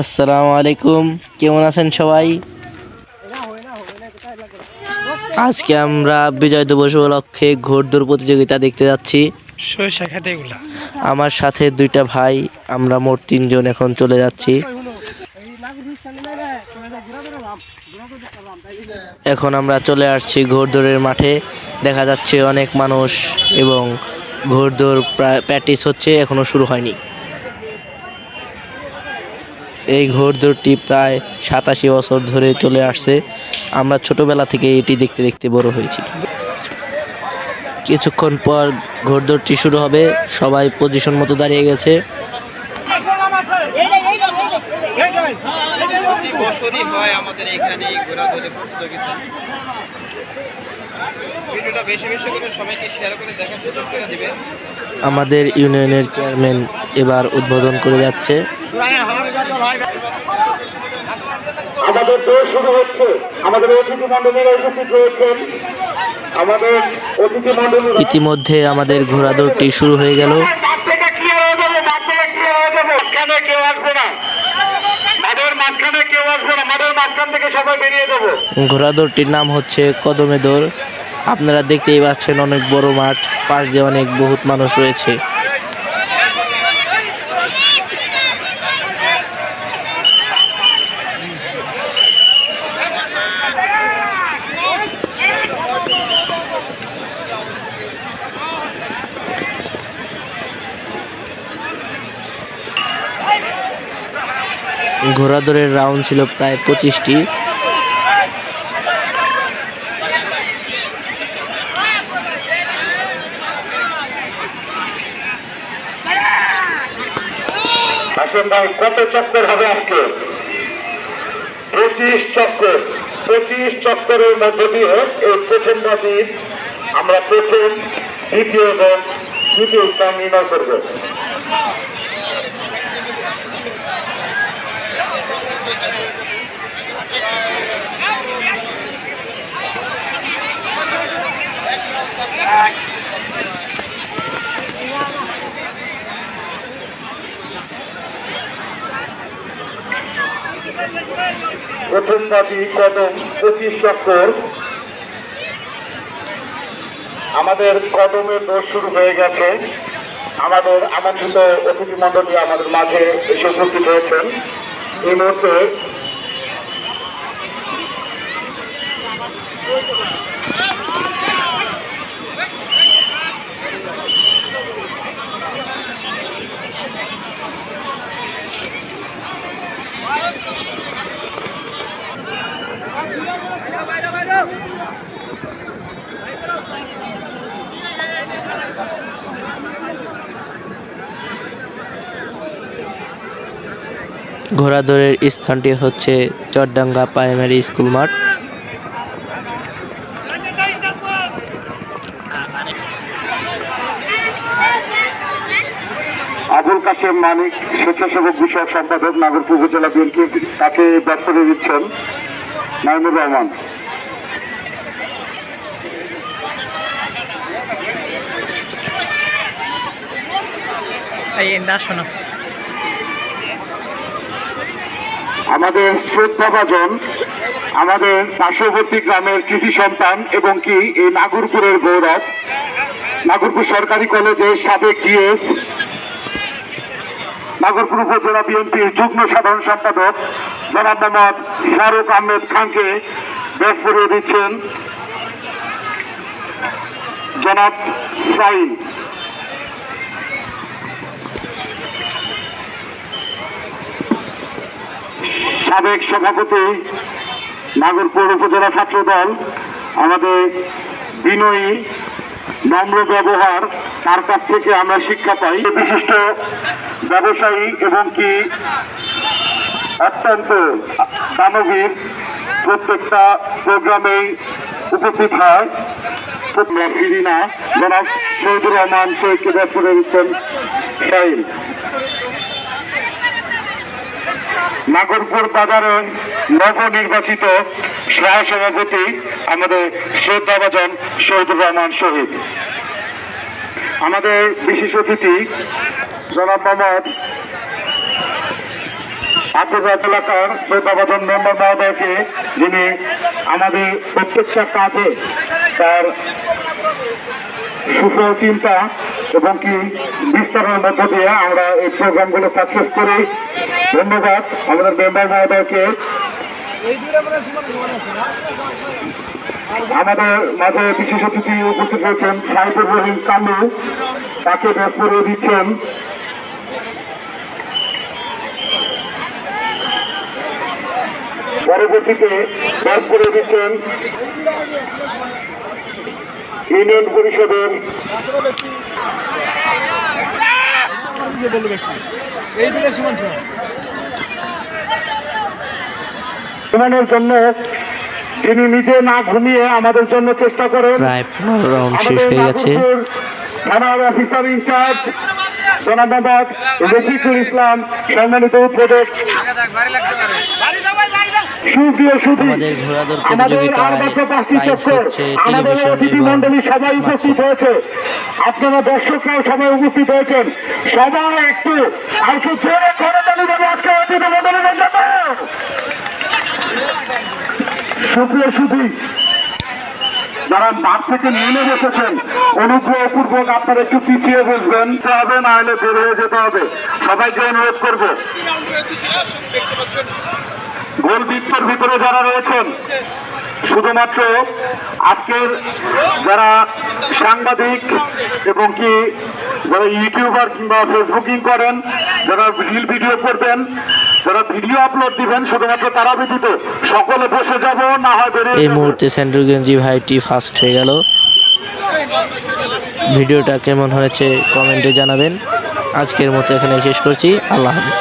আসসালামু আলাইকুম। কেমন আছেন সবাই? আজকে আমরা বিজয় দিবস উপলক্ষে ঘোড়দৌড় প্রতিযোগিতা দেখতে যাচ্ছি। আমার সাথে দুইটা ভাই আমরা মোট তিনজন এখন চলে যাচ্ছি। এখন আমরা চলে আসছি ঘোড়দৌড়ের মাঠে। দেখা যাচ্ছে অনেক মানুষ এবং ঘোড়দৌড় প্রায় প্র্যাকটিস হচ্ছে এখনও শুরু হয়নি। এই ঘোড়দৌড়টি প্রায় সাতাশি বছর ধরে চলে আসছে। আমরা ছোটবেলা থেকে এটি দেখতে দেখতে বড় হয়েছি। কিছুক্ষণ পর ঘোড়দৌড়টি শুরু হবে। সবাই পজিশন মতো দাঁড়িয়ে গেছে। বছরই হয় আমাদের এখানে ঘোরাঘুরি প্রতিযোগিতা। ভিডিওটা বেশি বেশি করে সবাইকে শেয়ার করে দেখার সুযোগ করে দিবেন। আমাদের ইউনিয়নের চেয়ারম্যান এবার উদ্বোধন করে যাচ্ছে। আমাদের দৌড় শুরু হচ্ছে। আমাদের অতিথি মন্ডলীরা উপস্থিত রয়েছেন। আমাদের অতিথি মন্ডলী ইতিমধ্যে আমাদের ঘোড়াদৌড়টি শুরু হয়ে গেল। মাঠ থেকে হয়ে যাবে? মাঠ থেকে হয়ে যাবে? মাঝখানে কেউ আসবে না। মাঠের মাঝখানে কেউ আসবে না। মাঠের মাঝখান থেকে সবাই বেরিয়ে যাব। ঘোড়াদৌড়টির নাম হচ্ছে কদমে দৌড় আপনারা দেখতেই পাচ্ছেন অনেক বড় মাঠ। পাশ দিয়ে অনেক বহুত মানুষ রয়েছে। ঘোড়াদৌড়ের রাউন্ড ছিল প্রায় পঁচিশটি। কত চক্কর হবে পঁচিশ চক্কর, পঁচিশ দিয়ে এই প্রথম আমরা প্রথম, দ্বিতীয় এবং তৃতীয় স্থান নির্ণয় করব। প্রথম বাজি কদম পঁচিশ চক্কর। আমাদের কদমের দোষ শুরু হয়ে গেছে। আমাদের আমন্ত্রিত অতিথি মণ্ডলী আমাদের মাঝে এসে উপস্থিত হয়েছেন। এই মুহূর্তে ঘোড়াদৌড়ের স্থানটি হচ্ছে চরডাঙ্গা প্রাইমারি স্কুল মাঠ। আবুল কাশেম মানিক স্বেচ্ছাসেবক বিষয়ক সম্পাদক, নাগরপুর উপজেলা বিএনপি, তাকে ব্যস্ত দিচ্ছেন। নাইমুর রহমান। আমাদের শ্রদ্ধাভাজন আমাদের পার্শ্ববর্তী গ্রামের কৃতি সন্তান এবং কি এই নাগরপুরের গৌরব নাগরপুর সরকারি কলেজের সাবেক জিএস নাগরপুর উপজেলা বিএনপির যুগ্ম সাধারণ সম্পাদক জনাব মোহাম্মদ ফারুক আহমেদ খানকে বেশ পড়িয়ে দিচ্ছেন। জনাব সাইন। সাবেক সভাপতি, নাগরপুর উপজেলা ছাত্র দল আমাদের বিনয়ী নম্র ব্যবহার, তার কাছ থেকে আমরা শিক্ষা পাই। বিশিষ্ট ব্যবসায়ী এবং কি অত্যন্ত দানবীর প্রত্যেকটা প্রোগ্রামেই উপস্থিত হয়। ফিরি জনাব শহীদুর রহমান শহীদকে ব্যস্ত করে দিচ্ছেন নাগরপুর বাজারের নবনির্বাচিত সহসভাপতি আমাদের শ্রদ্ধাভাজন শহীদুর রহমান শহীদ। আমাদের বিশেষ অতিথি জনাব মোহাম্মদ ঠাকুররাজ এলাকার শ্রদ্ধাভাজন মেম্বার মহোদয়কে, যিনি আমাদের প্রত্যেকটা কাজে তার সুফল, চিন্তা এবং কি বিস্তারের মধ্য দিয়ে আমরা এই প্রোগ্রামগুলো সাকসেস করি। ধন্যবাদ আমাদের মেম্বার মহোদয়কে। আমাদের মাঝে বিশেষ অতিথি উপস্থিত হয়েছেন সাইদুর রহিম কালু। তাকে করে দিচ্ছেন। পরবর্তীতে ব্যাস করে দিচ্ছেন ইউনিয়ন পরিষদের জন্য যিনি নিজে না ঘুমিয়ে আমাদের জন্য চেষ্টা করেন প্রায় পনেরো রাউন্ড শেষ হয়ে গেছে। থানার অফিসার ইনচার্জ জনাব মোহাম্মদ রফিকুল ইসলাম সম্মানিত উদ্বোধক আমাদের ঘোড়াদৌড় প্রতিযোগিতায় প্রাইজ হচ্ছে টেলিভিশন এবং সবাই উপস্থিত হয়েছে। আপনারা দর্শকরাও সবাই উপস্থিত হয়েছেন। সবাই একটু আর একটু জোরে করতালি দেবো আজকে অতিথি মণ্ডলীদের জন্য। সুপ্রিয় সুধী যারা মাঠ থেকে নেমে বসেছেন অনুগ্রহপূর্বক আপনারা একটু পিছিয়ে বসবেন। হবে না হলে বের হয়ে যেতে হবে। সবাইকে অনুরোধ করব। গোল বৃত্তের ভিতরে যারা রয়েছেন শুধুমাত্র আজকের যারা সাংবাদিক এবং কি যারা ইউটিউবার কিংবা ফেসবুকিং করেন যারা রিল ভিডিও করবেন যারা ভিডিও আপলোড দিবেন শুধুমাত্র তারা ব্যতীত সকলে বসে যাব না হয় বেরিয়ে এই। মুহূর্তে সেন্ট্রুগঞ্জি ভাইটি ফার্স্ট হয়ে গেল। ভিডিওটা কেমন হয়েছে কমেন্টে জানাবেন। আজকের মতো এখানে শেষ করছি। আল্লাহ হাফিজ।